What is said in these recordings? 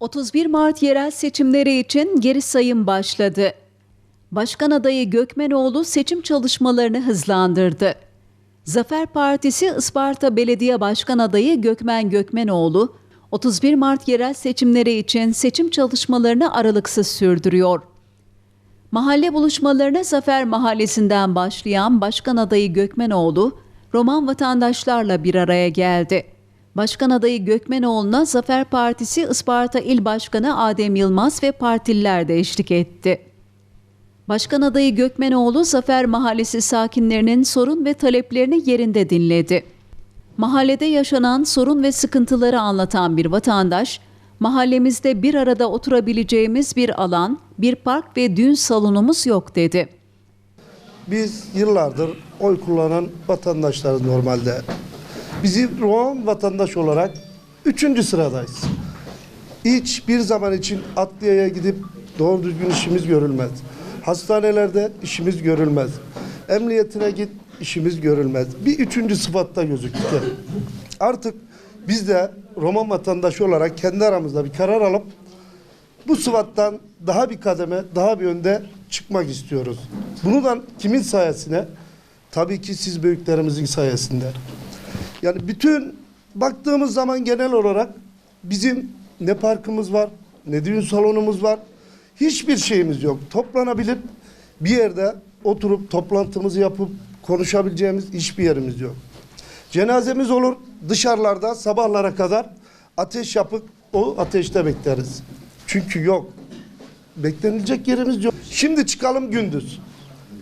31 Mart yerel seçimleri için geri sayım başladı. Başkan adayı Gökmenoğlu seçim çalışmalarını hızlandırdı. Zafer Partisi Isparta Belediye Başkan adayı Gökmen Gökmenoğlu, 31 Mart yerel seçimleri için seçim çalışmalarını aralıksız sürdürüyor. Mahalle buluşmalarına Zafer Mahallesi'nden başlayan Başkan adayı Gökmenoğlu, Roman vatandaşlarla bir araya geldi. Başkan adayı Gökmenoğlu'na Zafer Partisi Isparta İl Başkanı Adem Yılmaz ve partililer de eşlik etti. Başkan adayı Gökmenoğlu Zafer Mahallesi sakinlerinin sorun ve taleplerini yerinde dinledi. Mahallede yaşanan sorun ve sıkıntıları anlatan bir vatandaş, mahallemizde bir arada oturabileceğimiz bir alan, bir park ve düğün salonumuz yok dedi. Biz yıllardır oy kullanan vatandaşlarız normalde. Bizi Roman vatandaş olarak üçüncü sıradayız. Hiçbir zaman için Atlı'ya gidip doğru düzgün işimiz görülmez. Hastanelerde işimiz görülmez. Emniyetine git işimiz görülmez. Bir üçüncü sıfatta gözüktü. Artık biz de Roman vatandaşı olarak kendi aramızda bir karar alıp bu sıfattan daha bir kademe, daha bir önde çıkmak istiyoruz. Bunu da kimin sayesinde? Tabii ki siz büyüklerimizin sayesinde. Yani bütün baktığımız zaman genel olarak bizim ne parkımız var, ne düğün salonumuz var. Hiçbir şeyimiz yok. Toplanabilip bir yerde oturup toplantımızı yapıp konuşabileceğimiz hiçbir yerimiz yok. Cenazemiz olur dışarılarda sabahlara kadar ateş yapıp o ateşte bekleriz. Çünkü yok. Beklenilecek yerimiz yok. Şimdi çıkalım gündüz.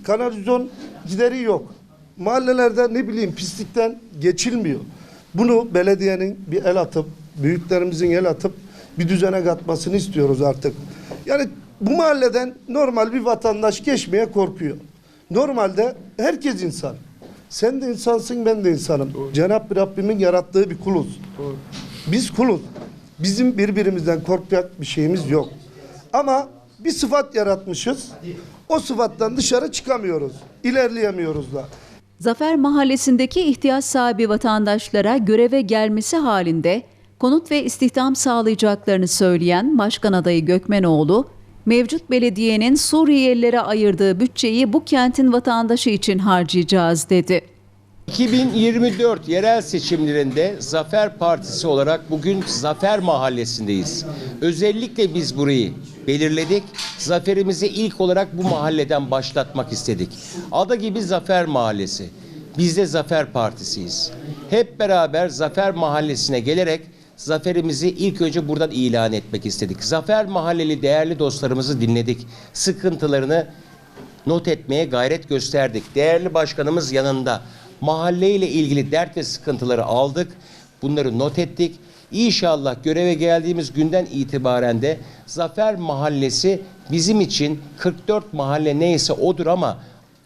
Kanalizasyon gideri yok. Mahallelerde ne bileyim pislikten geçilmiyor. Bunu belediyenin bir el atıp, büyüklerimizin el atıp bir düzene katmasını istiyoruz artık. Yani bu mahalleden normal bir vatandaş geçmeye korkuyor. Normalde herkes insan. Sen de insansın, ben de insanım. Cenab-ı Rabbimin yarattığı bir kuluz. Biz kuluz. Bizim birbirimizden korkacak bir şeyimiz yok. Ama bir sıfat yaratmışız. O sıfattan dışarı çıkamıyoruz. İlerleyemiyoruz da. Zafer Mahallesi'ndeki ihtiyaç sahibi vatandaşlara göreve gelmesi halinde konut ve istihdam sağlayacaklarını söyleyen Başkan adayı Gökmenoğlu, mevcut belediyenin Suriyelilere ayırdığı bütçeyi bu kentin vatandaşı için harcayacağız dedi. 2024 yerel seçimlerinde Zafer Partisi olarak bugün Zafer Mahallesi'ndeyiz. Özellikle biz burayı belirledik. Zaferimizi ilk olarak bu mahalleden başlatmak istedik. Adı gibi Zafer Mahallesi. Biz de Zafer Partisiyiz. Hep beraber Zafer Mahallesi'ne gelerek zaferimizi ilk önce buradan ilan etmek istedik. Zafer Mahalleli değerli dostlarımızı dinledik. Sıkıntılarını not etmeye gayret gösterdik. Değerli başkanımız yanında. Mahalle ile ilgili dert ve sıkıntıları aldık. Bunları not ettik. İnşallah göreve geldiğimiz günden itibaren de Zafer Mahallesi bizim için 44 mahalle neyse odur ama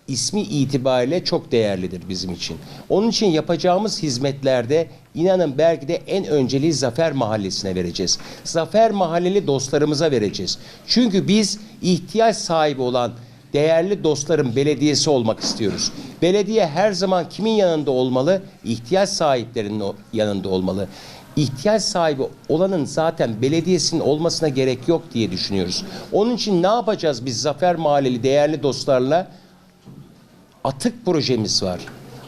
ismi itibariyle çok değerlidir bizim için. Onun için yapacağımız hizmetlerde inanın belki de en önceliği Zafer Mahallesi'ne vereceğiz. Zafer Mahalleli dostlarımıza vereceğiz. Çünkü biz ihtiyaç sahibi olan değerli dostların belediyesi olmak istiyoruz. Belediye her zaman kimin yanında olmalı? İhtiyaç sahiplerinin yanında olmalı. İhtiyaç sahibi olanın zaten belediyesinin olmasına gerek yok diye düşünüyoruz. Onun için ne yapacağız biz Zafer Mahalleli değerli dostlarla? atık projemiz var.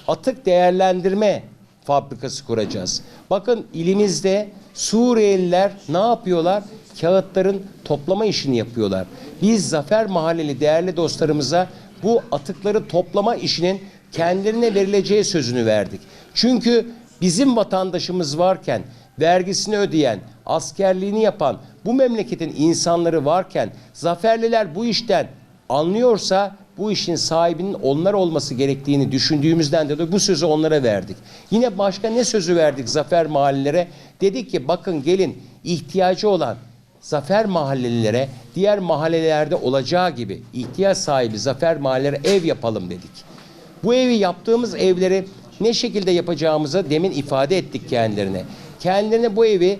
Atık değerlendirme fabrikası kuracağız. Bakın ilimizde Suriyeliler ne yapıyorlar? Kağıtların toplama işini yapıyorlar. Biz Zafer Mahalleli değerli dostlarımıza bu atıkları toplama işinin kendilerine verileceği sözünü verdik. Çünkü bizim vatandaşımız varken vergisini ödeyen, askerliğini yapan bu memleketin insanları varken zaferliler bu işten anlıyorsa bu işin sahibinin onlar olması gerektiğini düşündüğümüzden de bu sözü onlara verdik. Yine başka ne sözü verdik zafer mahallelere? Dedik ki bakın gelin ihtiyacı olan zafer mahallelilere diğer mahallelerde olacağı gibi ihtiyaç sahibi zafer mahallelere ev yapalım dedik. Bu evi yaptığımız evleri ne şekilde yapacağımızı demin ifade ettik kendilerine. Kendilerine bu evi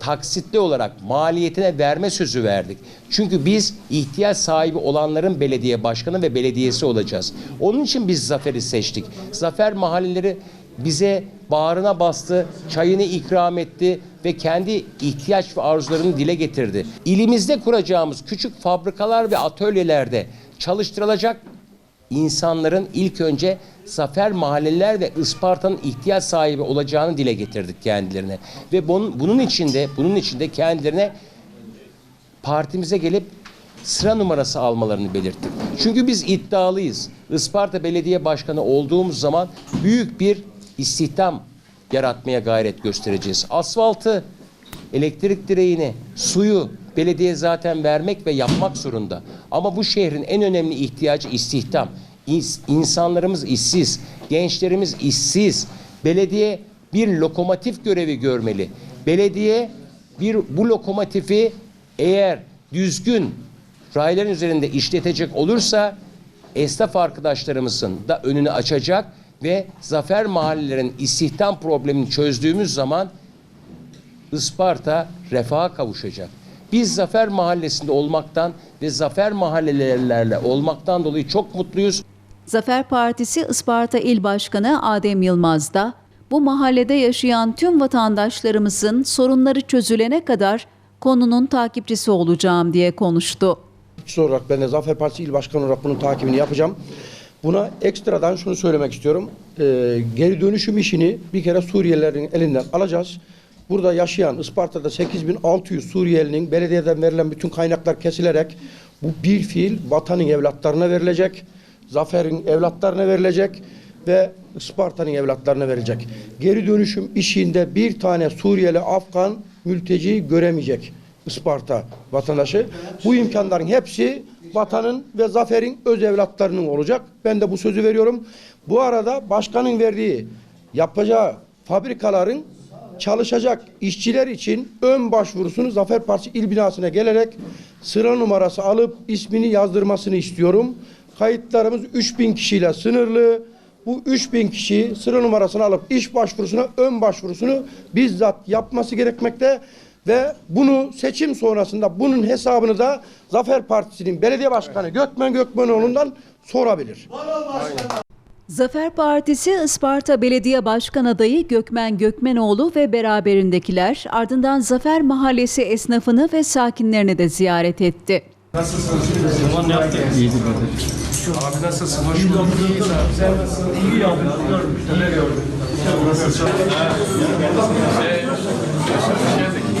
taksitli olarak maliyetine verme sözü verdik. Çünkü biz ihtiyaç sahibi olanların belediye başkanı ve belediyesi olacağız. Onun için biz Zafer'i seçtik. Zafer mahalleleri bize bağrına bastı, çayını ikram etti ve kendi ihtiyaç ve arzularını dile getirdi. İlimizde kuracağımız küçük fabrikalar ve atölyelerde çalıştırılacak insanların ilk önce Zafer mahalleler ve Isparta'nın ihtiyaç sahibi olacağını dile getirdik kendilerine. Ve bunun, bunun içinde bunun içinde kendilerine partimize gelip sıra numarası almalarını belirttik. Çünkü biz iddialıyız. Isparta Belediye Başkanı olduğumuz zaman büyük bir istihdam yaratmaya gayret göstereceğiz. Asfaltı, elektrik direğini, suyu belediye zaten vermek ve yapmak zorunda. Ama bu şehrin en önemli ihtiyacı istihdam. İns- İnsanlarımız işsiz, gençlerimiz işsiz. Belediye bir lokomotif görevi görmeli. Belediye bir bu lokomotifi eğer düzgün rayların üzerinde işletecek olursa esnaf arkadaşlarımızın da önünü açacak ve zafer mahallelerin istihdam problemini çözdüğümüz zaman Isparta refaha kavuşacak. Biz Zafer Mahallesi'nde olmaktan ve Zafer mahallelerle olmaktan dolayı çok mutluyuz. Zafer Partisi Isparta İl Başkanı Adem Yılmaz da bu mahallede yaşayan tüm vatandaşlarımızın sorunları çözülene kadar konunun takipçisi olacağım diye konuştu. Kişi olarak ben de Zafer Partisi İl Başkanı olarak bunun takibini yapacağım. Buna ekstradan şunu söylemek istiyorum. Ee, geri dönüşüm işini bir kere Suriyelilerin elinden alacağız. Burada yaşayan Isparta'da 8600 Suriyelinin belediyeden verilen bütün kaynaklar kesilerek bu bir fiil vatanın evlatlarına verilecek. Zafer'in evlatlarına verilecek ve Isparta'nın evlatlarına verilecek. Geri dönüşüm işinde bir tane Suriyeli Afgan mülteci göremeyecek. Isparta vatandaşı. Bu imkanların hepsi vatanın ve zaferin öz evlatlarının olacak. Ben de bu sözü veriyorum. Bu arada başkanın verdiği yapacağı fabrikaların çalışacak işçiler için ön başvurusunu Zafer Partisi il binasına gelerek sıra numarası alıp ismini yazdırmasını istiyorum. Kayıtlarımız 3000 kişiyle sınırlı. Bu 3000 kişi sıra numarasını alıp iş başvurusuna ön başvurusunu bizzat yapması gerekmekte ve bunu seçim sonrasında bunun hesabını da Zafer Partisi'nin belediye başkanı Gökmen Gökmenoğlu'ndan sorabilir. Zafer Partisi Isparta Belediye Başkan adayı Gökmen Gökmenoğlu ve beraberindekiler ardından Zafer Mahallesi esnafını ve sakinlerini de ziyaret etti. Zaman. İyiydi böyle. Abi nasılsın? Hoş bulduk. İyiyiz abi. Sen nasılsın? İyi yaptın. Gördüm. Ne gördüm? Nasılsın?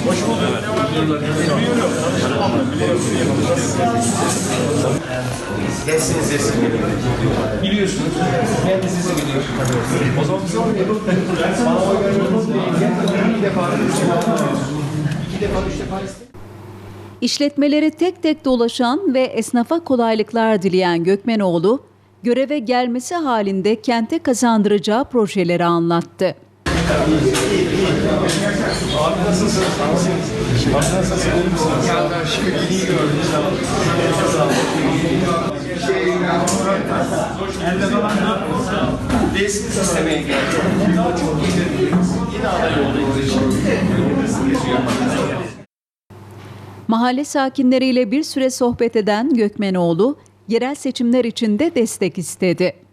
Hoş bulduk. Ne var? Nesiniz esin Biliyorsunuz. Ben de sizi biliyorum. O zaman İki defa. İki defa, üç defa. İşletmeleri tek tek dolaşan ve esnafa kolaylıklar dileyen Gökmenoğlu, göreve gelmesi halinde kente kazandıracağı projeleri anlattı. Abi nasılsın? Abi nasılsın? İyi misiniz? Ya ben şükür iyi gördüm. Sağ olun. Elde falan ne yapıyorsun? Resmi istemeye geldim. Çok iyi Yine aday olduğumuz için. Mahalle sakinleriyle bir süre sohbet eden Gökmenoğlu, yerel seçimler için de destek istedi.